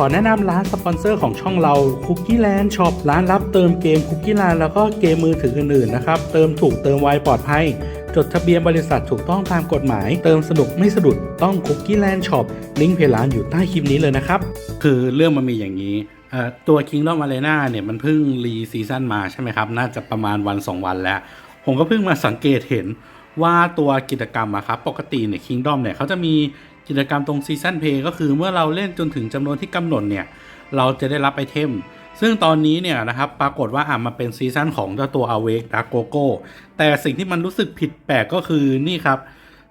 ขอแนะนำร้านสปอนเซอร์ของช่องเรา Cookie Land Shop ร้านรับเติมเกม Cookie Land แล้วก็เกมมือถืออื่นๆนะครับ เติมถูกเติมไวปลอดภัย จดทะเบียนบริษัทถูกต้องตามกฎหมาย เติมสนุกไม่สะดุดต้อง Cookie Land Shop ลิงก์เพจร้านอยู่ใต้คลิปนี้เลยนะครับ คือเรื่องมันมีอย่างนี้เอ่อตัว Kingdom Arena เนี่ยมันเพิ่งรีซีซั่นมาใช่ไหมครับ น่าจะประมาณวัน 2 วันแล้ว ผมก็เพิ่งมาสังเกตเห็นว่าตัวกิจกรรมอะครับปกติเนี่ย Kingdom เนี่ยเขาจะมี กิจกรรมตรงซีซันเพย์ก็คือเมื่อเราเล่นจนถึงจำนวนที่กำหนดเนี่ย เราจะได้รับไอเทม ซึ่งตอนนี้เนี่ยนะครับปรากฏว่าอะมาเป็นซีซั่นของเจ้าตัว Awake Dark Gogo แต่สิ่งที่มันรู้สึกผิดแปลกก็คือนี่ครับ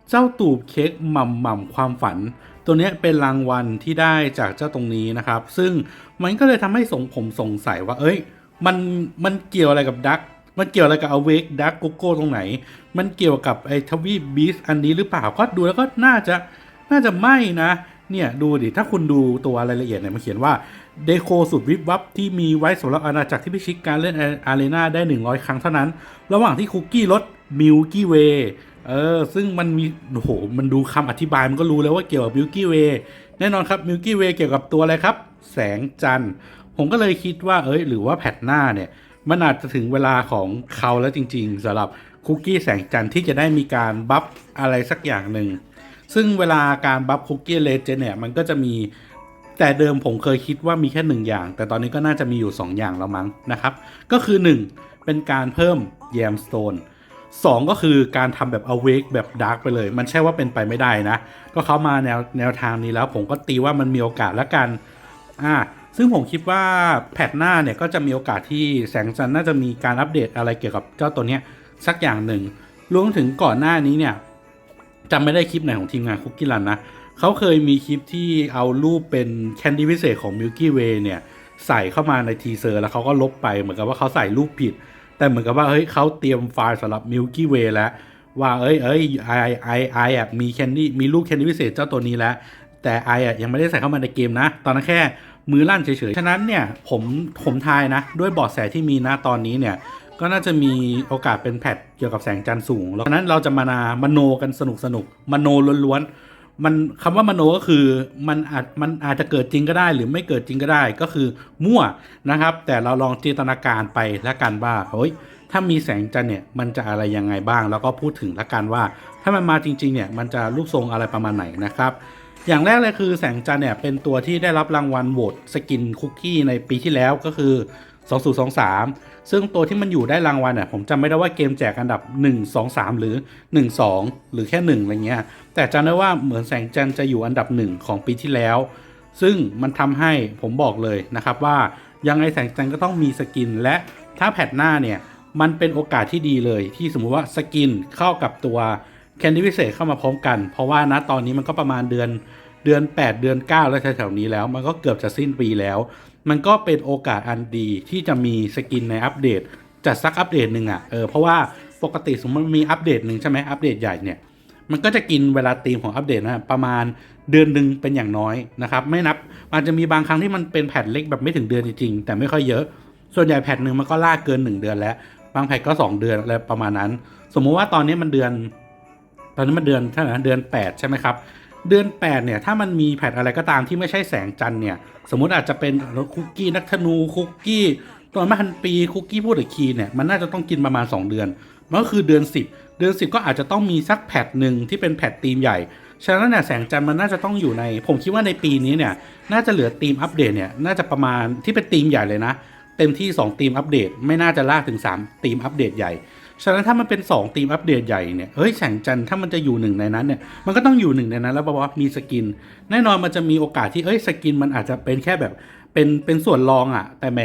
เจ้าตูบเค้กหม่ำหม่ำความฝัน ตัวนี้เป็นรางวัลที่ได้จากเจ้าตรงนี้นะครับ ซึ่งมันก็เลยทำให้สงผมสงสัยว่า เอ้ย มันมันเกี่ยวอะไรกับดักมันเกี่ยวอะไรกับ Awake Dark Gogo ตรงไหน มันเกี่ยวกับไอ้ทวีบีสอันนี้หรือเปล่าก็ดูแล้วก็น่าจะ น่าจะไม่นะเนี่ยดูดิถ้าคุณดูตัวรายละเอียดเนี่ยมันเขียนว่าเดโคสุดวิบวับที่มีไว้สำหรับอาณาจักรที่พิชิตการเล่นอารีนาได้ 100 ครั้งเท่านั้น ระหว่างที่คุกกี้ลดมิลกี้เวย์เออซึ่งมันมีโอ้โหมันดูคำอธิบายมันก็รู้แล้วว่าเกี่ยวกับมิลกี้เวย์แน่นอนครับมิลกี้เวย์เกี่ยวกับตัวอะไรครับ แสงจันทร์ ผมก็เลยคิดว่าเอ้ยหรือว่าแพทหน้าเนี่ยมันอาจจะถึงเวลาของเขาแล้วจริง ๆสำหรับคุกกี้แสงจันทร์ที่จะได้มีการบัฟอะไรสักอย่างหนึ่ง ซึ่งเวลาการบัฟคุกกี้เลเจนเนี่ยมันก็จะมีแต่เดิมผมเคยคิดว่ามีแค่หนึ่งอย่าง แต่ตอนนี้ก็น่าจะมีอยู่ 2 อย่างแล้วมั้งนะครับ ก็คือ 1 เป็นการเพิ่มแยมสโตนสองก็คือการทำแบบ awake แบบดาร์กไปเลย มันใช่ว่าเป็นไปไม่ได้นะ ก็เขามาแนวแนวทางนี้แล้วผมก็ตีว่ามันมีโอกาสล้วกันอ่าซึ่งผมคิดว่าแพทหน้าเนี่ยก็จะมีโอกาสที่แสงจันน่าจะมีการอัปเดตอะไรเกี่ยวกับเจ้าตัวเนี้ยสักอย่างหนึ่งรวมถึงก่อนหน้านี้เนี่ย จำไม่ได้คลิปไหนของทีมงานคุกกี้รันนะ เขาเคยมีคลิปที่เอารูปเป็นแคนดี้พิเศษของ Milky Way เนี่ย ใส่เข้ามาในทีเซอร์แล้วเขาก็ลบไปเหมือนกับว่าเขาใส่รูปผิด แต่เหมือนกับว่าเฮ้ยเขาเตรียมไฟล์สำหรับ Milky Way แล้ว ว่าเอ้ยเอ้ยไอไอไออะมีแคนดี้มีรูปแคนดี้พิเศษเจ้าตัวนี้แล้ว แต่ไออะยังไม่ได้ใส่เข้ามาในเกมนะ ตอนนั้นแค่มือลั่นเฉยๆ ฉะนั้นเนี่ยผมผมทายนะ ด้วยบาะแสที่มีนะตอนนี้เนี่ย ก็น่าจะมีโอกาสเป็นแพทเกี่ยวกับแสงจันทร์สูง แล้วฉะนั้นเราจะมานามโนกันสนุกสนุกมโนล้วนๆมันคำว่ามโนก็คือมันอาจมันอาจจะเกิดจริงก็ได้หรือไม่เกิดจริงก็ได้ก็คือมั่วนะครับ แต่เราลองจินตนาการไปแล้วกันว่าเฮ้ยถ้ามีแสงจันทร์เนี่ยมันจะอะไรยังไงบ้าง แล้วก็พูดถึงแล้วกันว่า ถ้ามันมาจริงๆเนี่ยมันจะรูปทรงอะไรประมาณไหนนะครับอย่างแรกเลยคือแสงจันทร์เนี่ยเป็นตัวที่ได้รับรางวัลโหวตสกินคุกกี้ในปีที่แล้วก็คือ 2023 ซึ่งตัวที่มันอยู่ได้รางวัลเนี่ยผมจำไม่ได้ว่าเกมแจกอันดับ 1 2 3 หรือ 1 2 หรือแค่ 1 อะไรเงี้ย แต่จำได้ว่าเหมือนแสงจันทร์จะอยู่อันดับ 1 ของปีที่แล้ว ซึ่งมันทำให้ผมบอกเลยนะครับว่ายังไงแสงจันทร์ก็ต้องมีสกิน และถ้าแพทหน้าเนี่ยมันเป็นโอกาสที่ดีเลย ที่สมมุติว่าสกินเข้ากับตัวแคนดี้พิเศษเข้ามาพร้อมกัน เพราะว่านะตอนนี้มันก็ประมาณเดือน เดือน 8 เดือน 9 แล้วแถวๆนี้แล้ว มันก็เกือบจะสิ้นปีแล้ว มันก็เป็นโอกาสอันดีที่จะมีสกินในอัปเดตจัดสักอัปเดตหนึ่งอะ่ะเออเพราะว่าปกติสมมติมันมีอัปเดตหนึ่งใช่ไหมอัปเดตใหญ่เนี่ยมันก็จะกินเวลาตีมของอัปเดตนะประมาณเดือนหนึ่งเป็นอย่างน้อยนะครับไม่นับมันจะมีบางครั้งที่มันเป็นแพทเล็กแบบไม่ถึงเดือนจริงๆแต่ไม่ค่อยเยอะ ส่วนใหญ่แพทหนึ่งมันก็ลากเกิน 1 เดือนแล้ว บางแพทก็ 2 เดือนอะไรประมาณนั้น สมมุติว่าตอนนี้มันเดือน ตอนนี้มันเดือนเท่าไหร่เดือน 8 ใช่ไหมครับ เดือน 8 เนี่ย ถ้ามันมีแพทอะไรก็ตามที่ไม่ใช่แสงจันทร์เนี่ย สมมติอาจจะเป็นคุกกี้นักธนูคุกกี้ตอนมาพันปีคุกกี้พูดถึงคีเนี่ยมันน่าจะต้องกินประมาณ 2 เดือนมันก็คือเดือน 10 เดือน 10 ก็อาจจะต้องมีสักแพทหนึ่งที่เป็นแพทธีมใหญ่ฉะนั้นเนี่ยแสงจันทร์มันน่าจะต้องอยู่ใน ผมคิดว่าในปีนี้เนี่ยน่าจะเหลือธีมอัปเดตเนี่ยน่าจะประมาณที่เป็นธีมใหญ่เลยนะเต็มที่ 2 ธีมอัปเดต ไม่น่าจะลากถึง 3 ธีมอัปเดตใหญ่ ฉะนั้นถ้ามันเป็น2ธีมอัปเดตใหญ่เนี่ยเฮ้ยแสงจันทร์ถ้ามันจะอยู่หนึ่งในนั้นเนี่ยมันก็ต้องอยู่หนึ่งในนั้นแล้วบอกว่ามีสกิน แน่นอนมันจะมีโอกาสที่เอ้ยสกินมันอาจจะเป็นแค่แบบเป็นเป็นส่วนรองอะ่ะ แต่แหม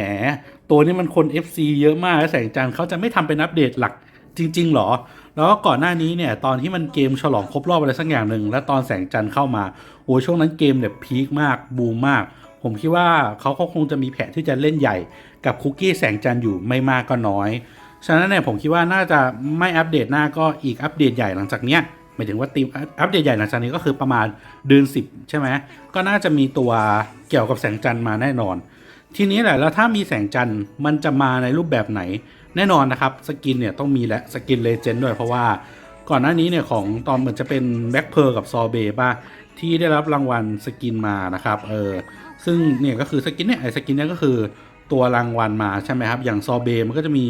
ตัวนี้มันคน FC เยอะมากแล้วแสงจันทร์เขาจะไม่ทำเป็นอัปเดตหลักจริง ๆหรอ แล้วก็ก่อนหน้านี้เนี่ยตอนที่มันเกมฉลองครบรอบอะไรสักอย่างหนึ่งแล้วตอนแสงจันทร์เข้ามาโอ้ยช่วงนั้นเกมเนี่ยพีคมากบูมมาก ผมคิดว่าเขาคงจะมีแผนที่จะเล่นใหญ่ กับคุกกี้แสงจันทร์อยู่ไม่มากก็น้อย ฉะนั้นเนี่ยผมคิดว่าน่าจะไม่อัปเดตหน้าก็อีกอัปเดตใหญ่หลังจากเนี้ยหมายถึงว่าทีมอัปเดตใหญ่หลังจากนี้ก็คือประมาณเดือน10ใช่ไหมก็น่าจะมีตัวเกี่ยวกับแสงจันทร์มาแน่นอน ทีนี้แหละแล้วถ้ามีแสงจันทร์มันจะมาในรูปแบบไหนแน่นอนนะครับสกินเนี่ยต้องมีและสกินเลเจนด์ด้วยเพราะว่าก่อนหน้านี้เนี่ยของตอนเหมือนจะเป็นแบ็คเพอร์กับซอเบป่ะที่ได้รับรางวัลสกินมานะครับเออซึ่งเนี่ยก็คือสกินเนี่ยไอ้สกินเนี่ยก็คือตัวรางวัลมาใช่ไหมครับอย่างซอเบมันก็จะมี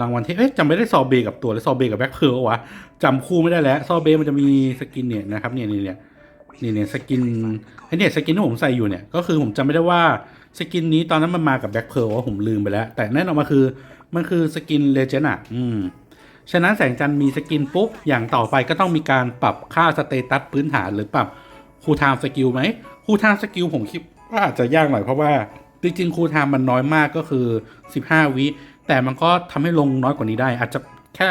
รางวัลที่เอ๊ะจำไม่ได้ซอเบกับตัวแล้วซอเบกับแบ็คเพิร์ลวะจำคู่ไม่ได้แล้วซอเบมันจะมีสกินเนี่ยนะครับเนี่ยเนี่ยเนี่ยนี่เนี่ยสกินไอเนี่ยสกินที่ผมใส่อยู่เนี่ยก็คือผมจำไม่ได้ว่าสกินนี้ตอนนั้นมันมากับแบ็คเพิร์ลว่าผมลืมไปแล้ว แต่แน่นอนมาคือมันคือสกินเลเจนด์อะอืมฉะนั้นแสงจันทร์มีสกินปุ๊บ อย่างต่อไปก็ต้องมีการปรับค่าสเตตัสพื้นฐานหรือปรับคูลไทม์สกิลไหมคูลไทม์สกิลผมคิดว่าอาจจะยากหน่อยเพราะว่า จริงๆคูลไทม์มันน้อยมากก็คือ 15 วิ แต่มันก็ทำให้ลงน้อยกว่านี้ได้ อาจจะแค่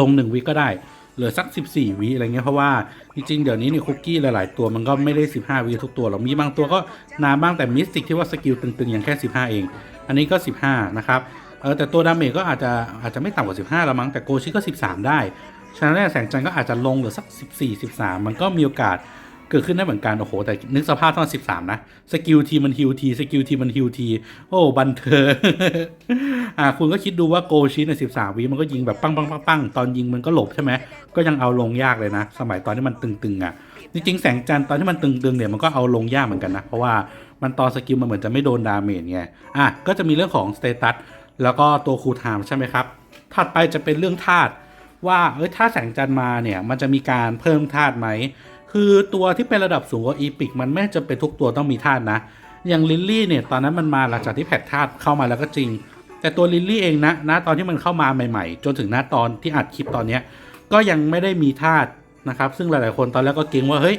ลง 1 วิก็ได้ เหลือสัก 14 วิอะไรเงี้ยเพราะว่าจริงๆเดี๋ยวนี้เนี่ยคุกกี้หลายๆ ตัวมันก็ไม่ได้ 15 วิทุกตัวหรอกมีบางตัวก็นานบ้างแต่มิสติกที่ว่าสกิลตึงๆอย่างแค่ 15 เอง อันนี้ก็ 15 นะครับเออแต่ตัวดาเมจก็อาจจะอาจจะไม่ต่ำกว่า 15 แล้วมั้งแต่โกชิก็ 13 ได้ฉะนั้นเนี่ยแสงจันทร์ก็อาจจะลงเหลือสัก 14 13 มันก็มีโอกาส เกิดขึ้นได้เหมือนกันโอ้โห แต่นึกสภาพตอน13นะ สกิลทีมันฮิวที สกิลทีมันฮิวที โอ้บันเทิงอ่าคุณก็คิดดูว่าโกชิใน13วิมันก็ยิงแบบปังปังปังปังตอนยิงมันก็หลบใช่ไหม ก็ยังเอาลงยากเลยนะ สมัยตอนที่มันตึงๆอะ จริงๆแสงจันทร์ตอนที่มันตึงๆเนี่ยมันก็เอาลงยากเหมือนกันนะ เพราะว่ามันตอนสกิลมันเหมือนจะไม่โดนดาเมจไง อะก็จะมีเรื่องของสเตตัสแล้วก็ตัวคูลไทม์ใช่ไหมครับ ถัดไปจะเป็นเรื่องธาตุว่าเอ้ยถ้าแสงจันทร์มาเนี่ยมันจะมีการเพิ่มธาตุไหม คือตัวที่เป็นระดับสูงกว่าอีพิกมันไม่จำเป็นทุกตัวต้องมีธาตุนะ อย่างลิลลี่เนี่ยตอนนั้นมันมาหลังจากที่แพทธาตุเข้ามาแล้วก็จริง แต่ตัวลิลลี่เองนะนะตอนที่มันเข้ามาใหม่ ๆ จนถึงหน้าตอนที่อัดคลิปตอนเนี้ยก็ยังไม่ได้มีธาตุนะครับ ซึ่งหลายๆคนตอนแรกก็เกรงว่าเฮ้ย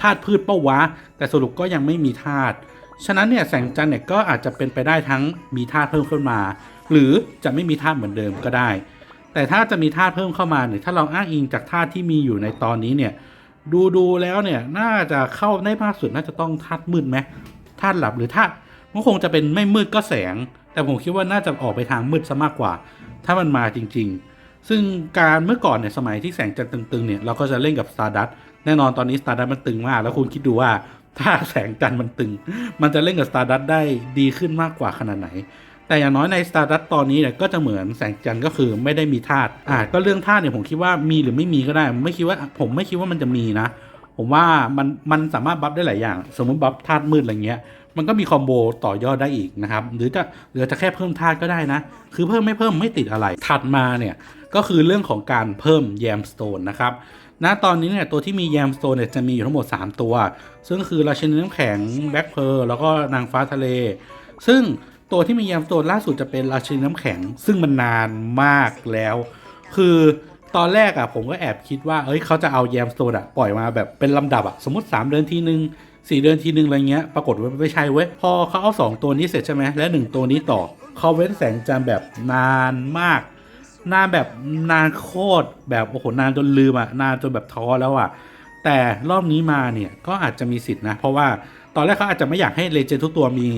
ธาตุพืชเป้าวะ แต่สรุปก็ยังไม่มีธาตุฉะนั้นเนี่ยแสงจันทร์เนี่ยก็อาจจะเป็นไปได้ทั้งมีธาตุเพิ่มขึ้นมา หรือจะไม่มีธาตุเหมือนเดิมก็ได้ แต่ถ้าจะมีธาตุเพิ่มเข้ามาเนี่ยถ้าเราอ้างอิงจากธาตุที่มีอยู่ในตอนนี้เนี่ย ดูดูแล้วเนี่ยน่าจะเข้าได้มากสุดน่าจะต้องธาตุมืดไหมธาตุหลับหรือธาตุมันคงจะเป็นไม่มืดก็แสง แต่ผมคิดว่าน่าจะออกไปทางมืดซะมากกว่า ถ้ามันมาจริง ๆ ซึ่งการเมื่อก่อนเนี่ยสมัยที่แสงจันทร์ตึงๆเนี่ยเราก็จะเล่นกับ Stardust แน่นอนตอนนี้ Stardust มันตึงมาก แล้วคุณคิดดูว่าถ้าแสงจันทร์มันตึง มันจะเล่นกับ Stardust ได้ดีขึ้นมากกว่าขนาดไหน แต่อย่างน้อยใน Stardust ตอนนี้เนี่ยก็จะเหมือนแสงจันทร์ก็คือไม่ได้มีธาตุอ่าก็เรื่องธาตุเนี่ยผมคิดว่ามีหรือไม่มีก็ได้ผมไม่คิดว่าผมไม่คิดว่ามันจะมีนะ ผมว่ามันมันสามารถบัฟได้หลายอย่าง สมมติบัฟธาตุมืดอะไรเงี้ยมันก็มีคอมโบต่อยอดได้อีกนะครับ หรือจะหรือจะแค่เพิ่มธาตุก็ได้นะ คือเพิ่มไม่เพิ่มไม่ติดอะไร ถัดมาเนี่ยก็คือเรื่องของการเพิ่มแยมสโตนนะครับณตอนนี้เนี่ยตัวที่มีแยมสโตนเนี่ยจะมีอยู่ทั้งหมด 3 ตัว ซึ่งคือราชินีน้ำแข็งแบ็คเพร์ลแล้วก็นางฟ้าทะเล ซึ่ง ตัวที่มีแยมโตนล่าสุดจะเป็นราชินีน้ำแข็ง ซึ่งมันนานมากแล้ว คือตอนแรกอะผมก็แอบคิดว่า เอ้ยเขาจะเอาแยมโตนอะปล่อยมาแบบเป็นลำดับอะสมมติ 3 เดือนทีนึง4เดือนทีนึงอะไรเงี้ย ปรากฏว่าไม่ใช่เว้ย พอเขาเอา2ตัวนี้เสร็จใช่ไหม และ1ตัวนี้ต่อ เขาเว้นแสงจันทร์แบบนานมาก นานแบบนานโคตรแบบโอ้โหนานจนลืมอะนานจนแบบท้อแล้วอะแต่รอบนี้มาเนี่ยก็อาจจะมีสิทธินะ เพราะว่าตอนแรกเขาอาจจะไม่อยากให้เลเจนทุกตัวมี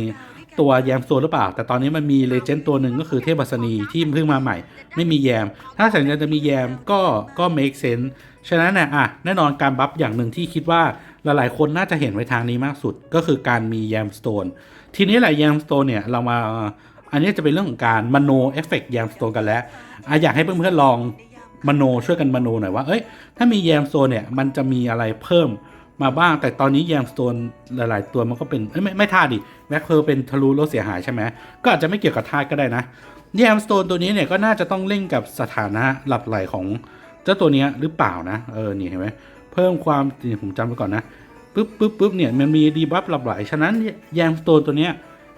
ตัวแยมโซนหรือเปล่า แต่ตอนนี้มันมีเลเจนด์ตัวหนึ่งก็คือเทพบัสนีที่เพิ่งมาใหม่ ไม่มีแยม ถ้าแสงจันทร์จะมีแยมก็ก็ make sense ฉะนั้นเนี่ยอะแน่นอนการบัฟอย่างหนึ่งที่คิดว่าหลายๆคนน่าจะเห็นไว้ทางนี้มากสุดก็คือการมีแยมสโตนทีนี้แหละแยมสโตนเนี่ยเรามาอันนี้จะเป็นเรื่องของการมโนเอฟเฟกต์แยมสโตนกันแล้วอะอยากให้เพื่อนๆลองมโนช่วยกันมโนหน่อยว่าเอ้ยถ้ามีแยมโตนเนี่ยมันจะมีอะไรเพิ่ม มาบ้าง แต่ตอนนี้แยมสโตนหลาย ๆ ตัวมันก็เป็นไม่ไม่ท่าดิแบ็คเพร์ลเป็นทะลุรถเสียหายใช่ไหมก็อาจจะไม่เกี่ยวกับท่าก็ได้นะแยมสโตนตัวนี้เนี่ยก็น่าจะต้องเล่นกับสถานะหลับไหลของเจ้าตัวนี้หรือเปล่านะเออนี่เห็นไหมเพิ่มความนี่ผมจำไว้ก่อนนะปึ๊บปึ๊บปึ๊บเนี่ยมันมีดีบัฟหลับไหลฉะนั้นแยมสโตนตัวนี้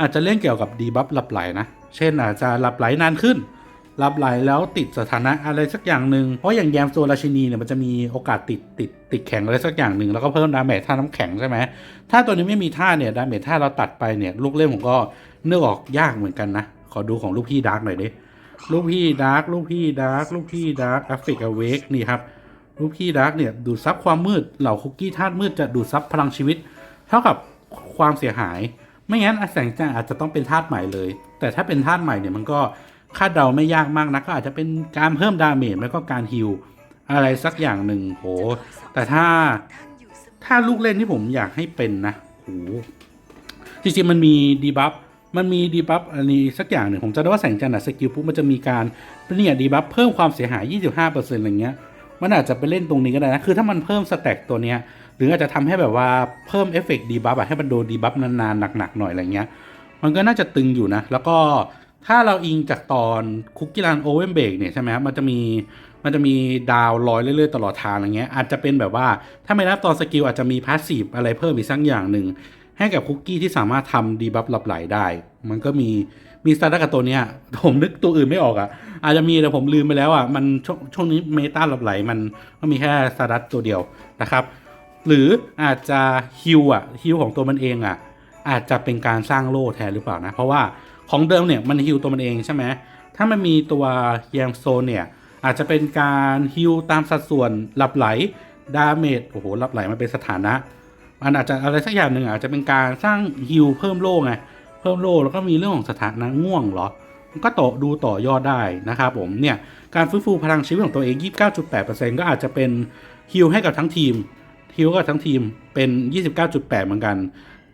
อาจจะเล่นเกี่ยวกับดีบัฟหลับไหลนะเช่นอาจจะหลับไหลนานขึ้น หลับไหลแล้วติดสถานะอะไรสักอย่างหนึ่งเพราะอย่างแยมโซราชินีเนี่ยมันจะมีโอกาสติดติดติดแข็งอะไรสักอย่างหนึ่งแล้วก็เพิ่มดาเมจท่าน้ำแข็งใช่ไหมถ้าตัวนี้ไม่มีท่าเนี่ยดาเมจท่าเราตัดไปเนี่ยลูกเล่นผมก็เนื้อออกยากเหมือนกันนะ ขอดูของลูกพี่ดาร์กหน่อยดิลูกพี่ดาร์กลูกพี่ดาร์กลูกพี่ดาร์กแอฟริกอเวกนี่ครับลูกพี่ดาร์กเนี่ยดูดซับความมืดเหล่าคุกกี้ธาตุมืดจะดูดซับพลังชีวิต เท่ากับความเสียหาย ไม่งั้นแสงจันทร์อาจจะต้องเป็นธาตุใหม่เลย แต่ถ้าเป็นธาตุใหม่เนี่ยมันก็ คาดเดาไม่ยากมากนะก็อาจจะเป็นการเพิ่มดาเมจแล้วก็การฮิลอะไรสักอย่างหนึ่งโห แต่ถ้าถ้าลูกเล่นที่ผมอยากให้เป็นนะโหจริงๆมันมีดีบัฟมันมีดีบัฟอันนี้สักอย่างหนึ่งผมจะได้ว่าแสงจันทร์อะสกิลปุ๊บมันจะมีการเนี่ยดีบัฟเพิ่มความเสียหาย 25%อะไรเงี้ยมันอาจจะไปเล่นตรงนี้ก็ได้นะ คือถ้ามันเพิ่มสแต็กตัวเนี้ย หรืออาจจะทำให้แบบว่าเพิ่มเอฟเฟกต์ดีบัฟอะให้มันโดนดีบัฟนานๆหนักๆหน่อยอะไรเงี้ย มันก็น่าจะตึงอยู่นะ แล้วก็ ถ้าเราอิงจากตอนคุกกี้รันโอเวมเบกเนี่ยใช่ไหมครับมันจะมีมันจะมีดาวลอยเรื่อยๆตลอดทางอะไรเงี้ยอาจจะเป็นแบบว่าถ้าไม่นับตอนสกิลอาจจะมีพาสซีฟอะไรเพิ่มอีกสักอย่างหนึ่ง ให้กับคุกกี้ที่สามารถทำดีบัฟหลับไหลได้ มันก็มีมีสตาร์ดักับตัวเนี้ยผมนึกตัวอื่นไม่ออกอะ่ะ อาจจะมีแต่ผมลืมไปแล้วอะ่ะมันช่วงช่วงนี้เมตาหลับไหลมันก็มีแค่สตาร์ดัตัวเดียวนะครับ หรืออาจจะฮิวอะฮิวของตัวมันเองอะอาจจะเป็นการสร้างโล่แทนหรือเปล่านะ เพราะว่า ของเดิมเนี่ยมันฮิวตัวมันเองใช่ไหมถ้ามันมีตัวแยมโซนเนี่ยอาจจะเป็นการฮิวตามสัดส่วนหลับไหลดาเมจโอ้โหหลับไหลมันเป็นสถานะ มันอาจจะอะไรสักอย่างหนึ่งอาจจะเป็นการสร้างฮิลเพิ่มโล่ไงเพิ่มโล่แล้วก็มีเรื่องของสถานะง่วงเหรอมันก็ต่อดูต่อยอดได้นะครับผมเนี่ยการฟื้นฟูพลังชีวิตของตัวเอง 29.8%ก็อาจจะเป็นฮิลให้กับทั้งทีมฮิลกับทั้งทีมเป็น 29.8 เหมือนกัน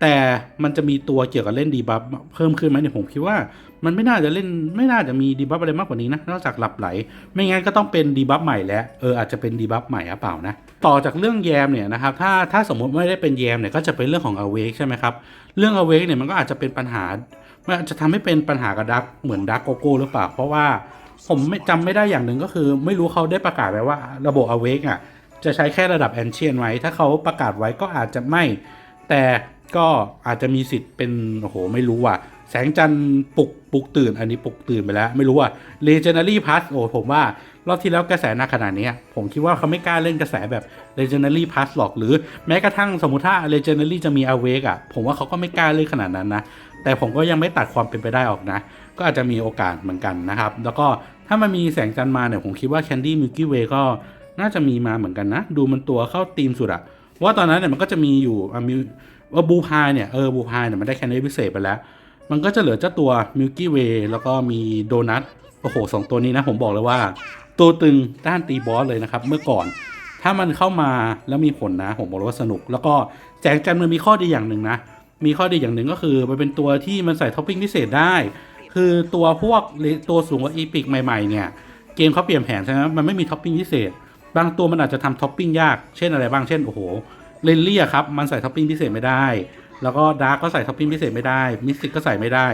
แต่มันจะมีตัวเกี่ยวกับเล่นดีบัฟเพิ่มขึ้นไหมเนี่ยผมคิดว่า มันไม่น่าจะเล่นไม่น่าจะมีดีบัฟอะไรมากกว่านี้นะนอกจากหลับไหล ไม่งั้นก็ต้องเป็นดีบัฟใหม่แล้วเอออาจจะเป็นดีบัฟใหม่หรือเปล่านะต่อจากเรื่องแยมเนี่ยนะครับถ้าถ้าสมมติไม่ได้เป็นแยมเนี่ยก็จะเป็นเรื่องของ awake ใช่ไหมครับเรื่อง awake เนี่ยมันก็อาจจะเป็นปัญหามันอาจจะทำให้เป็นปัญหากับดักเหมือนดักโกโก้หรือเปล่า เพราะว่าผมไม่จำไม่ได้อย่างหนึ่งก็คือ ไม่รู้เขาได้ประกาศไว้ว่าระบบ awake อะจะใช้แค่ระดับ ancient ไว้ ถ้าเขาประกาศไว้ก็อาจจะไม่ แต่ ก็อาจจะมีสิทธิ์เป็นโอ้โหไม่รู้ว่ะแสงจันทร์ปลุกปลุกตื่น อันนี้ปลุกตื่นไปแล้ว ไม่รู้ว่า Legendary Pass โอ้ผมว่า รอบที่แล้วกระแสหนักขนาดนี้ผมคิดว่าเขาไม่กล้าเล่นกระแสแบบ Legendary Pass หรอกหรือแม้กระทั่งสมมติถ้า Legendary จะมี Awake อะผมว่าเขาก็ไม่กล้าเล่นขนาดนั้นนะแต่ผมก็ยังไม่ตัดความเป็นไปได้ออกนะ ก็อาจจะมีโอกาสเหมือนกันนะครับ แล้วก็ถ้ามันมีแสงจันทร์มาเนี่ยผมคิดว่า Candy Milky Way ก็น่าจะมีมาเหมือนกันนะ ดูมันตัวเข้าธีมสุดอะว่าตอนนั้นเนี่ยมันก็จะมีอยู่มี ว่าบูพายเนี่ยเออบูพายเนี่ยมันได้แคนดี้พิเศษไปแล้ว มันก็จะเหลือเจ้าตัว Milky Way แล้วก็มีโดนัทโอ้โหสองตัวนี้นะผมบอกเลยว่า ตัวตึงด้านตีบอสเลยนะครับ เมื่อก่อน ถ้ามันเข้ามาแล้วมีผลนะ ผมบอกเลยว่าสนุก แล้วก็แจกจันทร์มันมีข้อดีอย่างหนึ่งนะ มีข้อดีอย่างหนึ่งก็คือมันเป็นตัวที่มันใส่ท็อปปิ้งพิเศษได้ คือตัวพวกตัวสูงกว่าอีพิกใหม่ๆเนี่ยเกมเขาเปลี่ยนแผนใช่ไหมมันไม่มีท็อปปิ้งพิเศษ บางตัวมันอาจจะทำท็อปปิ้งยาก เช่นอะไรบ้าง เช่น โอ้โห เลนเลียครับ มันใส่ท็อปปิ้งพิเศษไม่ได้ แล้วก็ดาร์กก็ใส่ท็อปปิ้งพิเศษไม่ได้ มิสติกก็ใส่ไม่ได้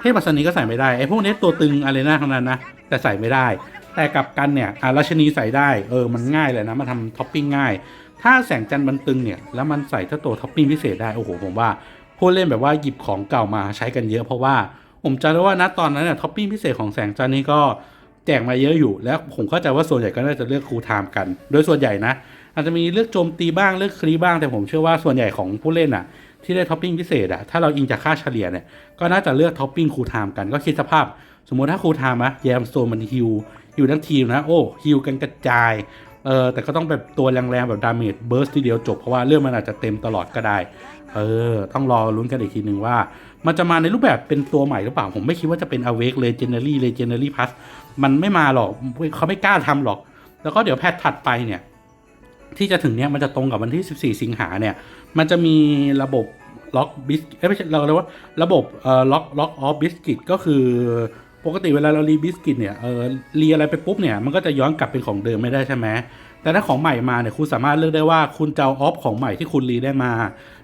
เทพอัศนีก็ใส่ไม่ได้ ไอ้พวกนี้ตัวตึงอะไรนะทั้งนั้นนะ แต่ใส่ไม่ได้ แต่กับกันเนี่ยอาราชนีใส่ได้ เออ มันง่ายเลยนะมาทำท็อปปิ้งง่าย ถ้าแสงจันทร์มันตึงเนี่ย แล้วมันใส่ถ้าตัวท็อปปิ้งพิเศษได้ โอ้โห ผมว่าผู้เล่นแบบว่าหยิบของเก่ามาใช้กันเยอะ เพราะว่าผมจำได้ว่าณตอนนั้นเนี่ยท็อปปิ้งพิเศษของแสงจันทร์นี่ก็แจกมาเยอะอยู่แล้วผมเข้าใจว่าส่วนใหญ่ก็น่าจะเลือกคูไทม์กัน โดยส่วนใหญ่นะ อาจจะมีเลือกโจมตีบ้างเลือกคลีบ้างแต่ผมเชื่อว่าส่วนใหญ่ของผู้เล่นอะ ที่ได้ท็อปปิ้งพิเศษอะถ้าเราอิงจากค่าเฉลี่ยเนี่ยก็น่าจะเลือกท็อปปิ้งคูลไทม์กันก็คิดสภาพ สมมติถ้าคูลไทม์นะแยมโซนมันฮิวฮิวทั้งทีมนะโอ้ฮิวกันกระจายเออแต่ก็ต้องแบบตัวแรงๆแบบดาเมจเบิร์สทีเดียวจบเพราะว่าเรื่องมันอาจจะเต็มตลอดก็ได้เออต้องรอลุ้นกันอีกทีหนึ่งว่า มันจะมาในรูปแบบเป็นตัวใหม่หรือเปล่า ผมไม่คิดว่าจะเป็น Awake Legendary Legendary Plus มันไม่มาหรอกเขาไม่กล้าทำหรอก แล้วก็เดี๋ยวแพทถัดไปเนี่ย ที่จะถึงเนี่ยมันจะตรงกับวันที่ 14 สิงหาเนี่ย มันจะมีระบบล็อกบิสไม่ใช่เราเรียกว่าระบบเอ่อล็อกล็อกออฟบิสกิตก็คือปกติเวลาเรารีบิสกิตเนี่ยเออรีอะไรไปปุ๊บเนี่ยมันก็จะย้อนกลับเป็นของเดิมไม่ได้ใช่ไหมแต่ถ้าของใหม่มาเนี่ยคุณสามารถเลือกได้ว่าคุณจะเอาออฟของใหม่ที่คุณรีได้มา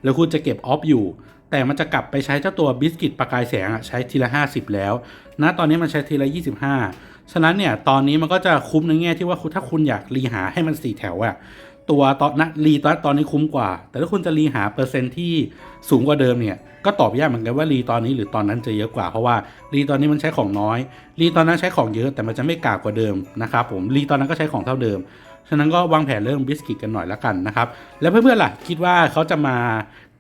หรือคุณจะเก็บออฟอยู่ แต่มันจะกลับไปใช้เจ้าตัวบิสกิตประกายแสงอะใช้ทีละ 50 แล้วนะตอนนี้มันใช้ทีละ 25 ฉะนั้นเนี่ยตอนนี้มันก็จะคุ้มในแง่ที่ว่าถ้าคุณอยากรีหาให้มันสี่แถวอะ ตัวตอนนะรีตอนตอนนี้คุ้มกว่า แต่ถ้าคุณจะรีหาเปอร์เซ็นต์ที่สูงกว่าเดิมเนี่ยก็ตอบยากเหมือนกันว่ารีตอนนี้หรือตอนนั้นจะเยอะกว่าเพราะว่ารีตอนนี้มันใช้ของน้อยรีตอนนั้นใช้ของเยอะแต่มันจะไม่กากกว่าเดิมนะครับผมรีตอนนั้นก็ใช้ของเท่าเดิมฉะนั้นก็วางแผนเรื่องบิสกิตกันหน่อยละกันนะครับ แล้วเพื่อนๆล่ะคิดว่าเขาจะมา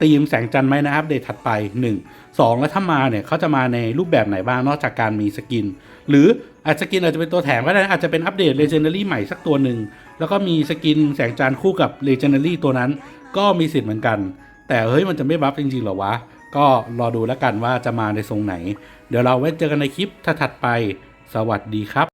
ตีมแสงจันทร์ไหมนะครับเดทถัดไป 1 2 แล้วถ้ามาเนี่ยเขาจะมาในรูปแบบไหนบ้างนอกจากการมีสกิน หรือ อาจจะสกินอาจจะเป็นตัวแถมก็ได้อาจจะเป็นอัปเดตเลเจนดารี่ใหม่สักตัวหนึ่ง แล้วก็มีสกินแสงจานคู่กับเลเจนดารี่ตัวนั้น ก็มีสิทธิ์เหมือนกัน แต่เฮ้ยมันจะไม่บัฟจริงๆหรอวะ ก็รอดูแล้วกันว่าจะมาในทรงไหน เดี๋ยวเราไว้เจอกันในคลิปถัดไป สวัสดีครับ